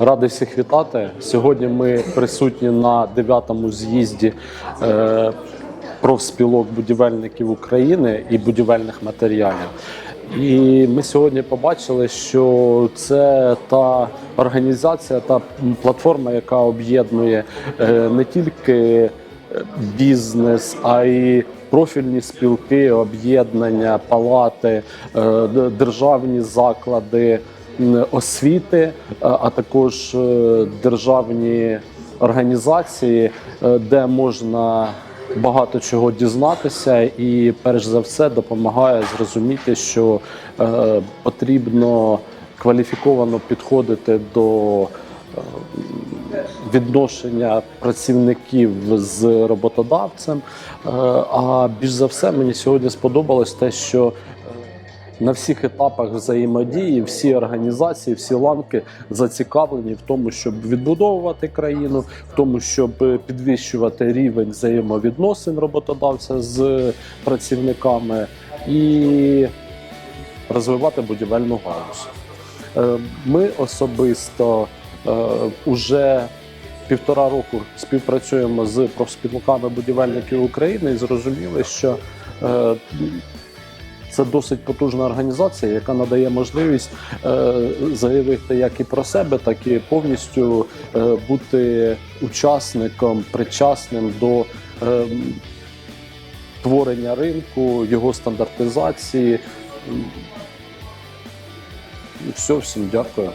Радий всіх вітати. Сьогодні ми присутні на 9-му з'їзді е, профспілок будівельників України і будівельних матеріалів. І ми сьогодні побачили, що це та організація, та платформа, яка об'єднує е, не тільки бізнес, а й профільні спілки, об'єднання, палати, е, державні заклади освіти, е, а також е, державні організації, е, де можна багато чого дізнатися, і перш за все допомагає зрозуміти, що е, потрібно кваліфіковано підходити до е, відношення працівників з роботодавцем. Е, А більш за все мені сьогодні сподобалось те, що е, на всіх етапах взаємодії всі організації, всі ланки зацікавлені в тому, щоб відбудовувати країну, в тому, щоб підвищувати рівень взаємовідносин роботодавця з працівниками і розвивати будівельну галузь. Е, Ми особисто вже півтора року співпрацюємо з профспілками будівельників України і зрозуміли, що е, це досить потужна організація, яка надає можливість е, заявити як і про себе, так і повністю е, бути учасником, причасним до е, творення ринку, його стандартизації. Все, всім дякую.